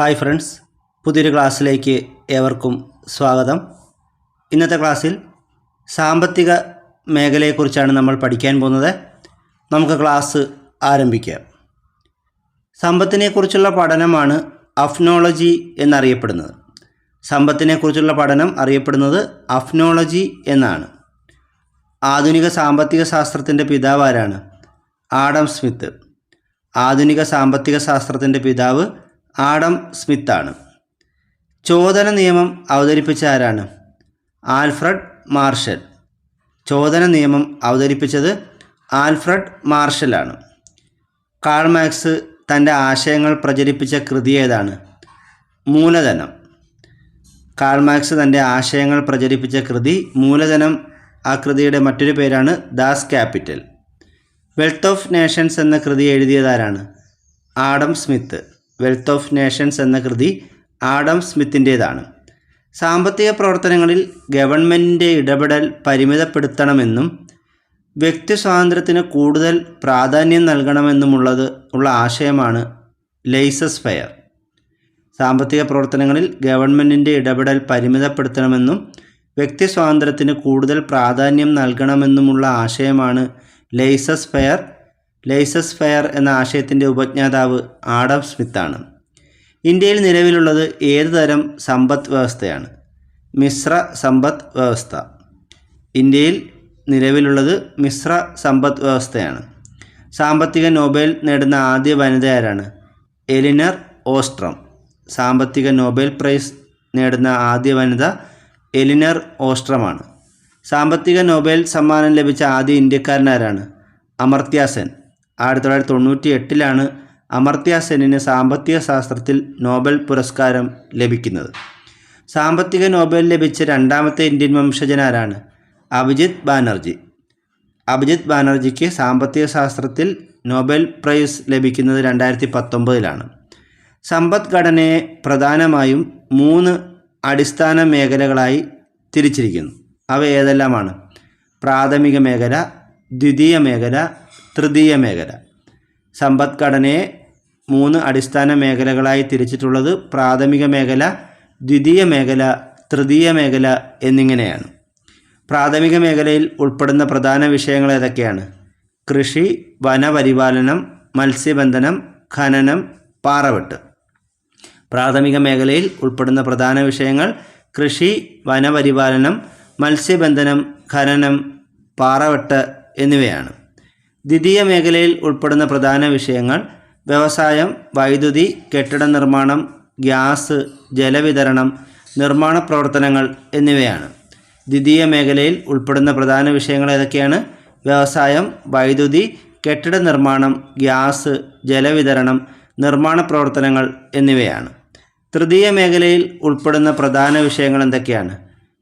Hi friends പുതിയൊരു ക്ലാസ്സിലേക്ക് ഏവർക്കും സ്വാഗതം. ഇന്നത്തെ ക്ലാസ്സിൽ സാമ്പത്തിക മേഖലയെക്കുറിച്ചാണ് നമ്മൾ പഠിക്കാൻ പോകുന്നത്. നമുക്ക് ക്ലാസ് ആരംഭിക്കാം. സമ്പത്തിനെക്കുറിച്ചുള്ള പഠനമാണ് അഫ്നോളജി എന്നറിയപ്പെടുന്നത്. സമ്പത്തിനെക്കുറിച്ചുള്ള പഠനം അറിയപ്പെടുന്നത് അഫ്നോളജി എന്നാണ്. ആധുനിക സാമ്പത്തിക ശാസ്ത്രത്തിന്റെ പിതാവ് ആരാണ്? Adam Smith. ആധുനിക സാമ്പത്തിക ശാസ്ത്രത്തിന്റെ പിതാവ് ആഡം സ്മിത്താണ്. ചോദന നിയമം അവതരിപ്പിച്ച ആരാണ്? Alfred Marshall. ചോദന നിയമം അവതരിപ്പിച്ചത് ആൽഫ്രഡ് മാർഷലാണ്. കാൾ മാക്സ് തന്റെ ആശയങ്ങൾ പ്രചരിപ്പിച്ച കൃതി ഏതാണ്? മൂലധനം. കാൾ മാക്സ് തന്റെ ആശയങ്ങൾ പ്രചരിപ്പിച്ച കൃതി മൂലധനം. ആ കൃതിയുടെ മറ്റൊരു പേരാണ് Das Kapital. Wealth of Nations എന്ന കൃതി എഴുതിയതാരാണ് Adam Smith. Wealth of Nations എന്ന കൃതി ആഡം സ്മിത്തിന്റേതാണ്. സാമ്പത്തിക പ്രവർത്തനങ്ങളിൽ ഗവൺമെന്റിന്റെ ഇടപെടൽ പരിമിതപ്പെടുത്തണമെന്നും വ്യക്തി സ്വാതന്ത്ര്യത്തിന് കൂടുതൽ പ്രാധാന്യം നൽകണമെന്നുമുള്ളത് ഉള്ള ആശയമാണ് ലൈസസ് ഫയർ സാമ്പത്തിക പ്രവർത്തനങ്ങളിൽ ഗവൺമെന്റിന്റെ ഇടപെടൽ പരിമിതപ്പെടുത്തണമെന്നും വ്യക്തി സ്വാതന്ത്ര്യത്തിന് കൂടുതൽ പ്രാധാന്യം നൽകണമെന്നുമുള്ള ആശയമാണ് ലൈസസ് ഫെയർ ലെയ്സസ് ഫെയർ എന്ന ആശയത്തിന്റെ ഉപജ്ഞാതാവ് ആഡം സ്മിത്താണ്. ഇന്ത്യയിൽ നിലവിലുള്ളത് ഏത് തരം സമ്പദ് വ്യവസ്ഥയാണ്? മിശ്ര സമ്പദ് വ്യവസ്ഥ. ഇന്ത്യയിൽ നിലവിലുള്ളത് മിശ്ര സമ്പദ് വ്യവസ്ഥയാണ്. സാമ്പത്തിക നോബൽ നേടുന്ന ആദ്യ വനിത ആരാണ്? എലിനർ ഓസ്ട്രം. സാമ്പത്തിക നോബൽ പ്രൈസ് നേടുന്ന ആദ്യ വനിത എലിനർ ഓസ്ട്രമാണ്. സാമ്പത്തിക നോബൽ സമ്മാനം ലഭിച്ച ആദ്യ ഇന്ത്യക്കാരനാരാണ് അമർത്യ സെൻ ആയിരത്തി തൊള്ളായിരത്തി തൊണ്ണൂറ്റി എട്ടിലാണ് അമർത്യ സെന്നിന് സാമ്പത്തിക ശാസ്ത്രത്തിൽ നോബൽ പുരസ്കാരം ലഭിക്കുന്നത്. സാമ്പത്തിക നോബൽ ലഭിച്ച രണ്ടാമത്തെ ഇന്ത്യൻ വംശജനാരാണ് അഭിജിത്ത് ബാനർജി. അഭിജിത്ത് ബാനർജിക്ക് സാമ്പത്തിക ശാസ്ത്രത്തിൽ നോബൽ പ്രൈസ് ലഭിക്കുന്നത് രണ്ടായിരത്തി പത്തൊമ്പതിലാണ് സമ്പദ്ഘടനയെ പ്രധാനമായും മൂന്ന് അടിസ്ഥാന മേഖലകളായി തിരിച്ചിരിക്കുന്നു. അവ ഏതെല്ലാമാണ്? പ്രാഥമിക മേഖല ദ്വിതീയ മേഖല തൃതീയ മേഖല. സമ്പദ്ഘടനയെ മൂന്ന് അടിസ്ഥാന മേഖലകളായി തിരിച്ചിട്ടുള്ളത് പ്രാഥമിക മേഖല ദ്വിതീയ മേഖല തൃതീയ മേഖല എന്നിങ്ങനെയാണ്. പ്രാഥമിക മേഖലയിൽ ഉൾപ്പെടുന്ന പ്രധാന വിഷയങ്ങൾ ഏതൊക്കെയാണ്? കൃഷി വനപരിപാലനം മത്സ്യബന്ധനം ഖനനം പാറവെട്ട്. പ്രാഥമിക മേഖലയിൽ ഉൾപ്പെടുന്ന പ്രധാന വിഷയങ്ങൾ കൃഷി വനപരിപാലനം മത്സ്യബന്ധനം ഖനനം പാറവെട്ട് എന്നിവയാണ്. ദ്വിതീയ മേഖലയിൽ ഉൾപ്പെടുന്ന പ്രധാന വിഷയങ്ങൾ വ്യവസായം വൈദ്യുതി കെട്ടിട നിർമ്മാണം ഗ്യാസ് ജലവിതരണം നിർമ്മാണ പ്രവർത്തനങ്ങൾ എന്നിവയാണ്. ദ്വിതീയ മേഖലയിൽ ഉൾപ്പെടുന്ന പ്രധാന വിഷയങ്ങൾ ഏതൊക്കെയാണ്? വ്യവസായം വൈദ്യുതി കെട്ടിട നിർമ്മാണം ഗ്യാസ് ജലവിതരണം നിർമ്മാണ പ്രവർത്തനങ്ങൾ എന്നിവയാണ്. തൃതീയ മേഖലയിൽ ഉൾപ്പെടുന്ന പ്രധാന വിഷയങ്ങൾ എന്തൊക്കെയാണ്?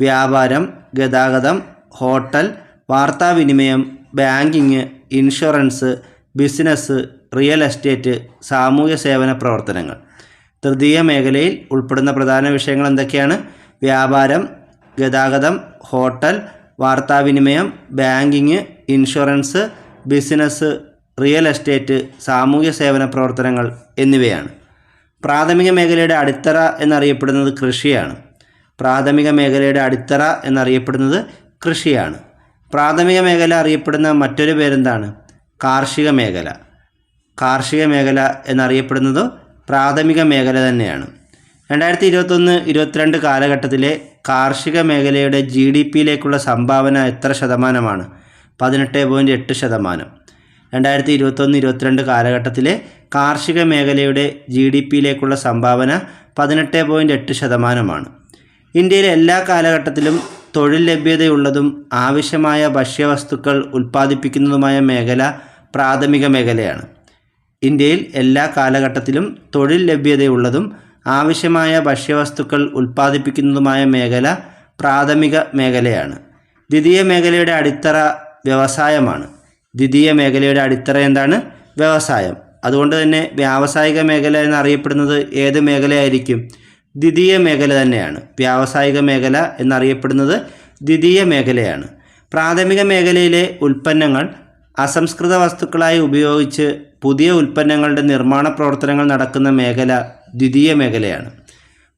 വ്യാപാരം ഗതാഗതം hotel വാർത്താവിനിമയം banking insurance business real estate സാമൂഹ്യ സേവന പ്രവർത്തനങ്ങൾ. തൃതീയ മേഖലയിൽ ഉൾപ്പെടുന്ന പ്രധാന വിഷയങ്ങൾ എന്തൊക്കെയാണ്? വ്യാപാരം ഗതാഗതം hotel വാർത്താവിനിമയം banking insurance business real estate സാമൂഹ്യ സേവന പ്രവർത്തനങ്ങൾ എന്നിവയാണ്. പ്രാഥമിക മേഖലയുടെ അടിത്തറ എന്നറിയപ്പെടുന്നത് കൃഷിയാണ്. പ്രാഥമിക മേഖലയുടെ അടിത്തറ എന്നറിയപ്പെടുന്നത് കൃഷിയാണ്. പ്രാഥമിക മേഖല അറിയപ്പെടുന്ന മറ്റൊരു പേരെന്താണ്? കാർഷിക മേഖല. കാർഷിക മേഖല എന്നറിയപ്പെടുന്നത് പ്രാഥമിക മേഖല തന്നെയാണ്. രണ്ടായിരത്തി ഇരുപത്തൊന്ന് ഇരുപത്തിരണ്ട് കാലഘട്ടത്തിലെ കാർഷിക മേഖലയുടെ ജി ഡി പിയിലേക്കുള്ള സംഭാവന എത്ര ശതമാനമാണ്? പതിനെട്ട് പോയിന്റ് എട്ട് ശതമാനം. രണ്ടായിരത്തി ഇരുപത്തൊന്ന് ഇരുപത്തിരണ്ട് കാലഘട്ടത്തിലെ കാർഷിക മേഖലയുടെ ജി ഡി പിയിലേക്കുള്ള സംഭാവന പതിനെട്ട് പോയിന്റ് എട്ട് ശതമാനമാണ്. ഇന്ത്യയിലെ എല്ലാ കാലഘട്ടത്തിലും തൊഴിൽ ലഭ്യതയുള്ളതും ആവശ്യമായ ഭക്ഷ്യവസ്തുക്കൾ ഉൽപ്പാദിപ്പിക്കുന്നതുമായ മേഖല പ്രാഥമിക മേഖലയാണ്. ഇന്ത്യയിൽ എല്ലാ കാലഘട്ടത്തിലും തൊഴിൽ ലഭ്യതയുള്ളതും ആവശ്യമായ ഭക്ഷ്യവസ്തുക്കൾ ഉൽപ്പാദിപ്പിക്കുന്നതുമായ മേഖല പ്രാഥമിക മേഖലയാണ്. ദ്വിതീയ മേഖലയുടെ അടിത്തറ വ്യവസായമാണ്. ദ്വിതീയ മേഖലയുടെ അടിത്തറ എന്താണ്? വ്യവസായം. അതുകൊണ്ട് തന്നെ വ്യാവസായിക മേഖല എന്നറിയപ്പെടുന്നത് ഏത് മേഖലയായിരിക്കും? ദ്വിതീയ മേഖല തന്നെയാണ്. വ്യാവസായിക മേഖല എന്നറിയപ്പെടുന്നത് ദ്വിതീയ മേഖലയാണ്. പ്രാഥമിക മേഖലയിലെ ഉൽപ്പന്നങ്ങൾ അസംസ്കൃത വസ്തുക്കളായി ഉപയോഗിച്ച് പുതിയ ഉൽപ്പന്നങ്ങളുടെ നിർമ്മാണ പ്രവർത്തനങ്ങൾ നടക്കുന്ന മേഖല ദ്വിതീയ മേഖലയാണ്.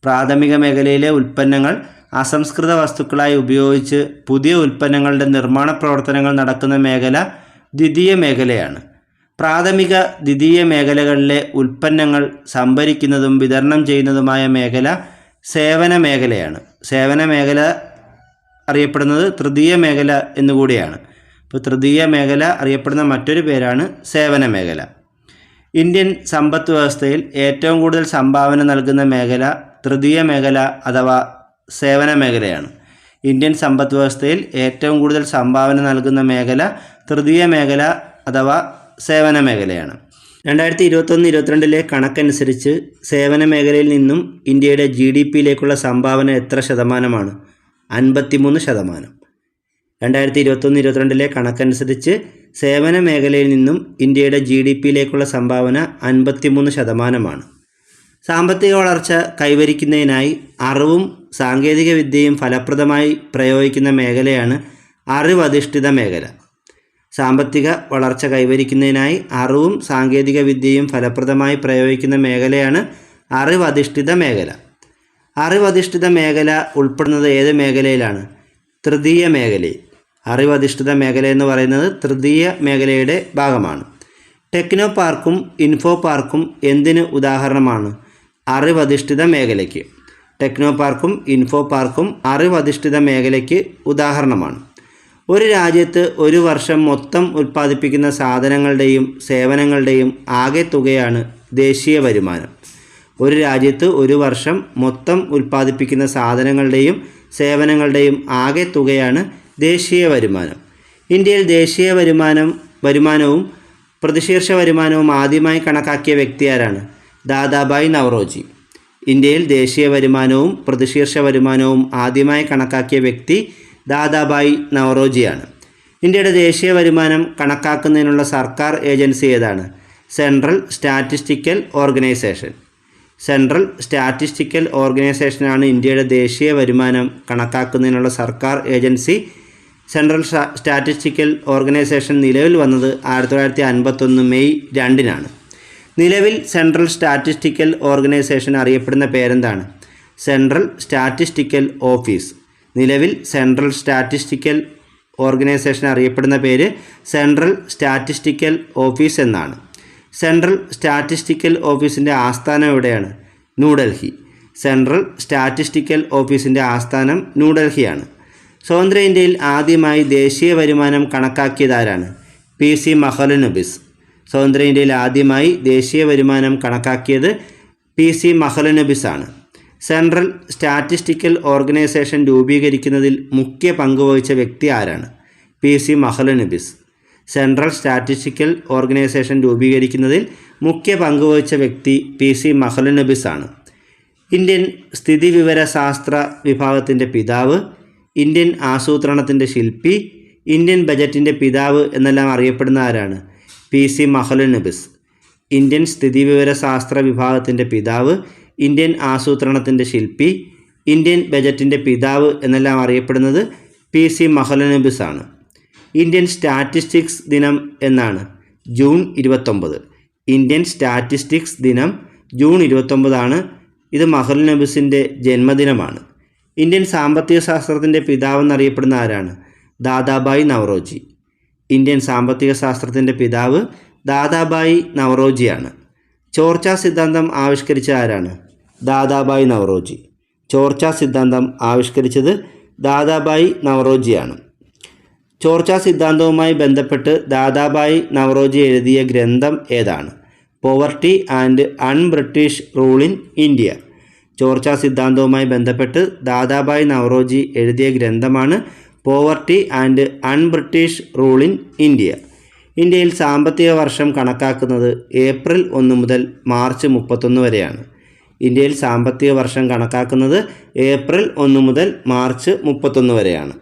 പ്രാഥമിക മേഖലയിലെ ഉൽപ്പന്നങ്ങൾ അസംസ്കൃത വസ്തുക്കളായി ഉപയോഗിച്ച് പുതിയ ഉൽപ്പന്നങ്ങളുടെ നിർമ്മാണ പ്രവർത്തനങ്ങൾ നടക്കുന്ന മേഖല ദ്വിതീയ മേഖലയാണ്. പ്രാഥമിക ദ്വിതീയ മേഖലകളിലെ ഉൽപ്പന്നങ്ങൾ സംഭരിക്കുന്നതും വിതരണം ചെയ്യുന്നതുമായ മേഖല സേവന മേഖലയാണ്. സേവന മേഖല അറിയപ്പെടുന്നത് തൃതീയ മേഖല എന്നുകൂടിയാണ് ഇപ്പോൾ തൃതീയ മേഖല അറിയപ്പെടുന്ന മറ്റൊരു പേരാണ് സേവന മേഖല. ഇന്ത്യൻ സമ്പദ് വ്യവസ്ഥയിൽ ഏറ്റവും കൂടുതൽ സംഭാവന നൽകുന്ന മേഖല തൃതീയ മേഖല അഥവാ സേവന മേഖലയാണ്. ഇന്ത്യൻ സമ്പദ് വ്യവസ്ഥയിൽ ഏറ്റവും കൂടുതൽ സംഭാവന നൽകുന്ന മേഖല തൃതീയ മേഖല അഥവാ സേവന മേഖലയാണ്. രണ്ടായിരത്തി ഇരുപത്തൊന്ന് ഇരുപത്തിരണ്ടിലെ കണക്കനുസരിച്ച് സേവന മേഖലയിൽ നിന്നും ഇന്ത്യയുടെ ജി ഡി പിയിലേക്കുള്ള സംഭാവന എത്ര ശതമാനമാണ്? അൻപത്തിമൂന്ന് ശതമാനം. രണ്ടായിരത്തി ഇരുപത്തൊന്ന് ഇരുപത്തിരണ്ടിലെ കണക്കനുസരിച്ച് സേവന മേഖലയിൽ നിന്നും ഇന്ത്യയുടെ ജി ഡി പിയിലേക്കുള്ള സംഭാവന അൻപത്തിമൂന്ന് ശതമാനമാണ്. സാമ്പത്തിക വളർച്ച കൈവരിക്കുന്നതിനായി അറിവും സാങ്കേതികവിദ്യയും ഫലപ്രദമായി പ്രയോഗിക്കുന്ന മേഖലയാണ് അറിവധിഷ്ഠിത മേഖല. സാമ്പത്തിക വളർച്ച കൈവരിക്കുന്നതിനായി അറിവും സാങ്കേതിക വിദ്യയും ഫലപ്രദമായി പ്രയോഗിക്കുന്ന മേഖലയാണ് അറിവധിഷ്ഠിത മേഖല. അറിവധിഷ്ഠിത മേഖല ഉൾപ്പെടുന്നത് ഏത് മേഖലയിലാണ്? തൃതീയ മേഖലയിൽ. അറിവധിഷ്ഠിത മേഖല എന്ന് പറയുന്നത് തൃതീയ മേഖലയുടെ ഭാഗമാണ്. ടെക്നോ പാർക്കും ഇൻഫോ പാർക്കും എന്തിന് ഉദാഹരണമാണ്? അറിവധിഷ്ഠിത മേഖലയ്ക്ക്. ടെക്നോ പാർക്കും ഇൻഫോ പാർക്കും അറിവധിഷ്ഠിത മേഖലയ്ക്ക് ഉദാഹരണമാണ്. ഒരു രാജ്യത്ത് ഒരു വർഷം മൊത്തം ഉൽപ്പാദിപ്പിക്കുന്ന സാധനങ്ങളുടെയും സേവനങ്ങളുടെയും ആകെ തുകയാണ് ദേശീയ വരുമാനം. ഒരു രാജ്യത്ത് ഒരു വർഷം മൊത്തം ഉൽപ്പാദിപ്പിക്കുന്ന സാധനങ്ങളുടെയും സേവനങ്ങളുടെയും ആകെ തുകയാണ് ദേശീയ വരുമാനം. ഇന്ത്യയിൽ ദേശീയ വരുമാനം വരുമാനവും പ്രതിശീർഷ വരുമാനവും ആദ്യമായി കണക്കാക്കിയ വ്യക്തി ആരാണ്? ദാദാബായ് നവറോജി. ഇന്ത്യയിൽ ദേശീയ വരുമാനവും പ്രതിശീർഷ വരുമാനവും ആദ്യമായി കണക്കാക്കിയ വ്യക്തി ദാദാബായ് നവറോജിയാണ്. ഇന്ത്യയുടെ ദേശീയ വരുമാനം കണക്കാക്കുന്നതിനുള്ള സർക്കാർ ഏജൻസി ഏതാണ്? Central statistical organisation. Central statistical ഓർഗനൈസേഷനാണ് ഇന്ത്യയുടെ ദേശീയ വരുമാനം കണക്കാക്കുന്നതിനുള്ള സർക്കാർ ഏജൻസി. സെൻട്രൽ സ്റ്റാറ്റിസ്റ്റിക്കൽ ഓർഗനൈസേഷൻ നിലവിൽ വന്നത് ആയിരത്തി തൊള്ളായിരത്തി അൻപത്തൊന്ന് മെയ് രണ്ടിനാണ്. നിലവിൽ സെൻട്രൽ സ്റ്റാറ്റിസ്റ്റിക്കൽ ഓർഗനൈസേഷൻ അറിയപ്പെടുന്ന പേരെന്താണ്? Central statistical office. നിലവിൽ സെൻട്രൽ സ്റ്റാറ്റിസ്റ്റിക്കൽ ഓർഗനൈസേഷൻ അറിയപ്പെടുന്ന പേര് സെൻട്രൽ സ്റ്റാറ്റിസ്റ്റിക്കൽ ഓഫീസ് എന്നാണ്. സെൻട്രൽ സ്റ്റാറ്റിസ്റ്റിക്കൽ ഓഫീസിന്റെ ആസ്ഥാനം എവിടെയാണ്? ന്യൂഡൽഹി. സെൻട്രൽ സ്റ്റാറ്റിസ്റ്റിക്കൽ ഓഫീസിന്റെ ആസ്ഥാനം ന്യൂഡൽഹിയാണ്. സ്വതന്ത്ര ഇന്ത്യയിൽ ആദ്യമായി ദേശീയ വരുമാനം കണക്കാക്കിയതാരാണ് പി. സി. മഹലനുബിസ്. സ്വതന്ത്ര ഇന്ത്യയിൽ ആദ്യമായി ദേശീയ വരുമാനം കണക്കാക്കിയത് പി. സി. മഹലനുബിസ് ആണ് സെൻട്രൽ സ്റ്റാറ്റിസ്റ്റിക്കൽ ഓർഗനൈസേഷൻ രൂപീകരിക്കുന്നതിൽ മുഖ്യ പങ്കുവഹിച്ച വ്യക്തി ആരാണ്? P. C. Mahalanobis. Central statistical organisation രൂപീകരിക്കുന്നതിൽ മുഖ്യ പങ്കുവഹിച്ച വ്യക്തി പി. സി. മഹലനബിസ് ആണ് ഇന്ത്യൻ സ്ഥിതിവിവര ശാസ്ത്ര വിഭാഗത്തിന്റെ പിതാവ് ഇന്ത്യൻ ആസൂത്രണത്തിന്റെ ശില്പി ഇന്ത്യൻ ബജറ്റിന്റെ പിതാവ് എന്നെല്ലാം അറിയപ്പെടുന്ന ആരാണ്? പി. സി. മഹലനബിസ്. ഇന്ത്യൻ സ്ഥിതിവിവര ശാസ്ത്ര വിഭാഗത്തിന്റെ പിതാവ് ഇന്ത്യൻ ആസൂത്രണത്തിന്റെ ശില്പി ഇന്ത്യൻ ബജറ്റിന്റെ പിതാവ് എന്നെല്ലാം അറിയപ്പെടുന്നത് പി സി മഹലനബിസ് ആണ്. ഇന്ത്യൻ സ്റ്റാറ്റിസ്റ്റിക്സ് ദിനം എന്നാണ് ജൂൺ ഇരുപത്തൊമ്പത്. ഇന്ത്യൻ സ്റ്റാറ്റിസ്റ്റിക്സ് ദിനം ജൂൺ ഇരുപത്തൊമ്പതാണ് ഇത് മഹലനബിസിന്റെ ജന്മദിനമാണ്. ഇന്ത്യൻ സാമ്പത്തിക ശാസ്ത്രത്തിന്റെ പിതാവെന്നറിയപ്പെടുന്ന ആരാണ്? ദാദാബായ് നവറോജി. ഇന്ത്യൻ സാമ്പത്തിക ശാസ്ത്രത്തിന്റെ പിതാവ് ദാദാബായ് നവറോജിയാണ്. ചോർച്ച സിദ്ധാന്തം ആവിഷ്കരിച്ച ആരാണ്? ദാദാബായ് നവറോജി. ചോർച്ച സിദ്ധാന്തം ആവിഷ്കരിച്ചത് ദാദാബായ് നവറോജിയാണ്. ചോർച്ച സിദ്ധാന്തവുമായി ബന്ധപ്പെട്ട് ദാദാബായ് നവറോജി എഴുതിയ ഗ്രന്ഥം ഏതാണ്? Poverty and un British rule in India ചോർച്ച സിദ്ധാന്തവുമായി ബന്ധപ്പെട്ട് ദാദാബായ് നവറോജി എഴുതിയ ഗ്രന്ഥമാണ് poverty and un British rule in India ഇന്ത്യയിൽ സാമ്പത്തിക വർഷം കണക്കാക്കുന്നത് ഏപ്രിൽ ഒന്ന് മുതൽ മാർച്ച് മുപ്പത്തൊന്ന് വരെയാണ്. ഇന്ത്യയിൽ സാമ്പത്തിക വർഷം കണക്കാക്കുന്നത് ഏപ്രിൽ ഒന്ന് മുതൽ മാർച്ച് മുപ്പത്തൊന്ന് വരെയാണ്.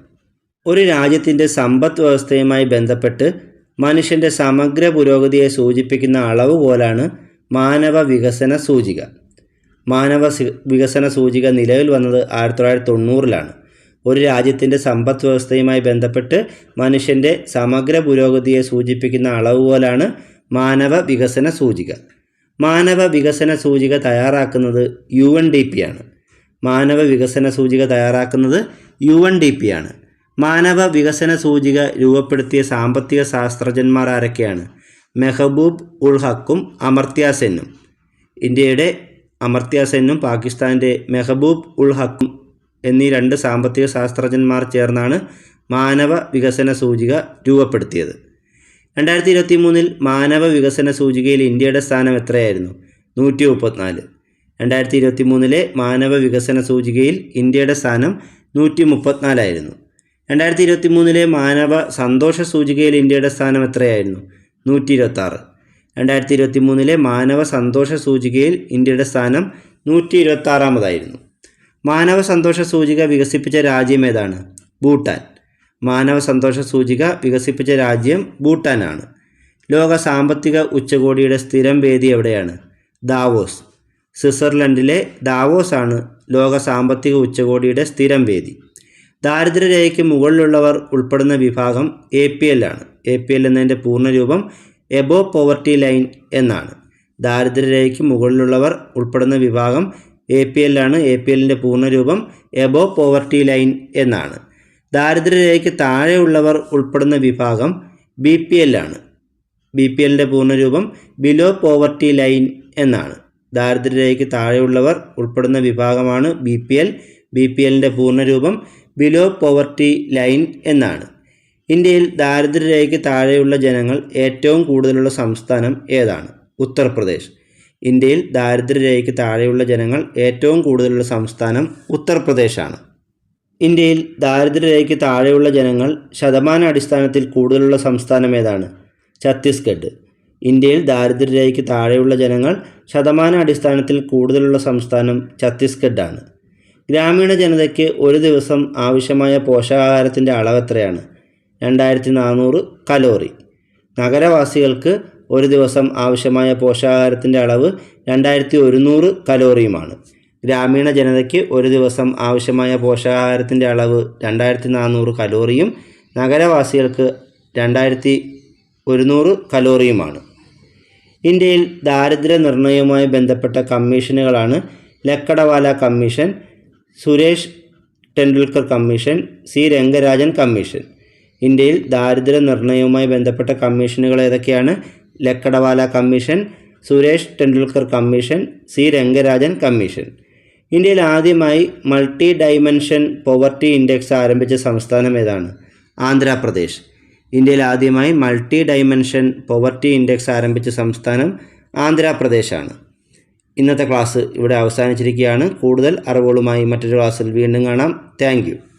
ഒരു രാജ്യത്തിന്റെ സമ്പദ് വ്യവസ്ഥയുമായി ബന്ധപ്പെട്ട് മനുഷ്യന്റെ സമഗ്ര പുരോഗതിയെ സൂചിപ്പിക്കുന്ന അളവ് പോലാണ് മാനവ വികസന സൂചിക. മാനവ വികസന സൂചിക നിലവിൽ വന്നത് ആയിരത്തി തൊള്ളായിരത്തി തൊണ്ണൂറിലാണ് ഒരു രാജ്യത്തിന്റെ സമ്പദ് വ്യവസ്ഥയുമായി ബന്ധപ്പെട്ട് മനുഷ്യന്റെ സമഗ്ര പുരോഗതിയെ സൂചിപ്പിക്കുന്ന അളവ് പോലാണ് മാനവ വികസന സൂചിക. മാനവ വികസന സൂചിക തയ്യാറാക്കുന്നത് യു എൻ ഡി പി ആണ്. മാനവ വികസന സൂചിക തയ്യാറാക്കുന്നത് യു എൻ ഡി പി ആണ്. മാനവ വികസന സൂചിക രൂപപ്പെടുത്തിയ സാമ്പത്തിക ശാസ്ത്രജ്ഞന്മാർ ആരൊക്കെയാണ്? മെഹബൂബ് ഉൾ ഹക്കും അമർത്യ സെന്നും. ഇന്ത്യയുടെ അമർത്യ സെന്നും പാകിസ്ഥാന്റെ മെഹബൂബ് ഉൾ ഹക്കും എന്നീ രണ്ട് സാമ്പത്തിക ശാസ്ത്രജ്ഞന്മാർ ചേർന്നാണ് മാനവ വികസന സൂചിക രൂപപ്പെടുത്തിയത്. രണ്ടായിരത്തി ഇരുപത്തി മൂന്നിൽ മാനവ വികസന സൂചികയിൽ ഇന്ത്യയുടെ സ്ഥാനം എത്രയായിരുന്നു? നൂറ്റി മുപ്പത്തിനാല് രണ്ടായിരത്തി ഇരുപത്തി മൂന്നിലെ മാനവ വികസന സൂചികയിൽ ഇന്ത്യയുടെ സ്ഥാനം നൂറ്റി മുപ്പത്തിനാലായിരുന്നു രണ്ടായിരത്തി ഇരുപത്തി മൂന്നിലെ മാനവ സന്തോഷ സൂചികയിൽ ഇന്ത്യയുടെ സ്ഥാനം എത്രയായിരുന്നു? നൂറ്റി ഇരുപത്താറ് രണ്ടായിരത്തി ഇരുപത്തി മൂന്നിലെ മാനവ സന്തോഷ സൂചികയിൽ ഇന്ത്യയുടെ സ്ഥാനം നൂറ്റി ഇരുപത്താറാമതായിരുന്നു മാനവ സന്തോഷ സൂചിക വികസിപ്പിച്ച രാജ്യം ഏതാണ്? ഭൂട്ടാൻ. മാനവ സന്തോഷ സൂചിക വികസിപ്പിച്ച രാജ്യം ഭൂട്ടാനാണ്. ലോക സാമ്പത്തിക ഉച്ചകോടിയുടെ സ്ഥിരം വേദി എവിടെയാണ്? ദാവോസ്. സ്വിറ്റ്സർലൻഡിലെ ദാവോസ് ആണ് ലോക സാമ്പത്തിക ഉച്ചകോടിയുടെ സ്ഥിരം വേദി. ദാരിദ്ര്യരേഖയ്ക്ക് മുകളിലുള്ളവർ ഉൾപ്പെടുന്ന വിഭാഗം എ പി എൽ ആണ്. എ പി എൽ എന്നതിന്റെ പൂർണരൂപം എബോ പോവർട്ടി ലൈൻ എന്നാണ്. ദാരിദ്ര്യരേഖയ്ക്ക് മുകളിലുള്ളവർ ഉൾപ്പെടുന്ന വിഭാഗം എ പി എൽ ആണ്. എ പി എല്ലിന്റെ പൂർണരൂപം എബോ പോവർട്ടി ലൈൻ എന്നാണ്. ദാരിദ്ര്യരേഖയ്ക്ക് താഴെയുള്ളവർ ഉൾപ്പെടുന്ന വിഭാഗം ബി പി എൽ ആണ്. ബി പി എല്ലിന്റെ പൂർണരൂപം ബിലോ പോവർട്ടി ലൈൻ എന്നാണ്. ദാരിദ്ര്യരേഖയ്ക്ക് താഴെയുള്ളവർ ഉൾപ്പെടുന്ന വിഭാഗമാണ് B P L B P എല്ലിന്റെ പൂർണരൂപം ബിലോ പോവർട്ടി ലൈൻ എന്നാണ്. ഇന്ത്യയിൽ ദാരിദ്ര്യരേഖയ്ക്ക് താഴെയുള്ള ജനങ്ങൾ ഏറ്റവും കൂടുതലുള്ള സംസ്ഥാനം ഏതാണ്? ഉത്തർപ്രദേശ്. ഇന്ത്യയിൽ ദാരിദ്ര്യരേഖയ്ക്ക് താഴെയുള്ള ജനങ്ങൾ ഏറ്റവും കൂടുതലുള്ള സംസ്ഥാനം ഉത്തർപ്രദേശാണ്. ഇന്ത്യയിൽ ദാരിദ്ര്യരേഖയ്ക്ക് താഴെയുള്ള ജനങ്ങൾ ശതമാന അടിസ്ഥാനത്തിൽ കൂടുതലുള്ള സംസ്ഥാനം ഏതാണ്? ഛത്തീസ്ഗഡ്. ഇന്ത്യയിൽ ദാരിദ്ര്യരേഖയ്ക്ക് താഴെയുള്ള ജനങ്ങൾ ശതമാന അടിസ്ഥാനത്തിൽ കൂടുതലുള്ള സംസ്ഥാനം ഛത്തീസ്ഗഡാണ്. ഗ്രാമീണ ജനതയ്ക്ക് ഒരു ദിവസം ആവശ്യമായ പോഷകാഹാരത്തിന്റെ അളവ് എത്രയാണ്? രണ്ടായിരത്തി നാനൂറ് കലോറി. നഗരവാസികൾക്ക് ഒരു ദിവസം ആവശ്യമായ പോഷകാഹാരത്തിന്റെ അളവ് രണ്ടായിരത്തി ഒരുന്നൂറ് കലോറിയുമാണ്. ഗ്രാമീണ ജനതയ്ക്ക് ഒരു ദിവസം ആവശ്യമായ പോഷകാഹാരത്തിന്റെ അളവ് രണ്ടായിരത്തി നാനൂറ് കലോറിയും നഗരവാസികൾക്ക് രണ്ടായിരത്തി ഒരുന്നൂറ് കലോറിയുമാണ്. ഇന്ത്യയിൽ ദാരിദ്ര്യ നിർണയവുമായി ബന്ധപ്പെട്ട കമ്മീഷനുകളാണ് Lakdawala commission Suresh Tendulkar commission C Rangarajan commission. ഇന്ത്യയിൽ ദാരിദ്ര്യ നിർണയവുമായി ബന്ധപ്പെട്ട കമ്മീഷനുകൾ ഏതൊക്കെയാണ്? Lakdawala commission Suresh Tendulkar commission C Rangarajan commission. ഇന്ത്യയിൽ ആദ്യമായി മൾട്ടി ഡൈമെൻഷൻ പോവർട്ടി ഇൻഡെക്സ് ആരംഭിച്ച സംസ്ഥാനം ഏതാണ്? ആന്ധ്രാപ്രദേശ്. ഇന്ത്യയിൽ ആദ്യമായി മൾട്ടി ഡൈമെൻഷൻ പോവർട്ടി ഇൻഡെക്സ് ആരംഭിച്ച സംസ്ഥാനം ആന്ധ്രാപ്രദേശാണ്. ഇന്നത്തെ ക്ലാസ് ഇവിടെ അവസാനിച്ചിരിക്കുകയാണ്. കൂടുതൽ അറിവുകളുമായി മറ്റൊരു ക്ലാസ്സിൽ വീണ്ടും കാണാം. താങ്ക്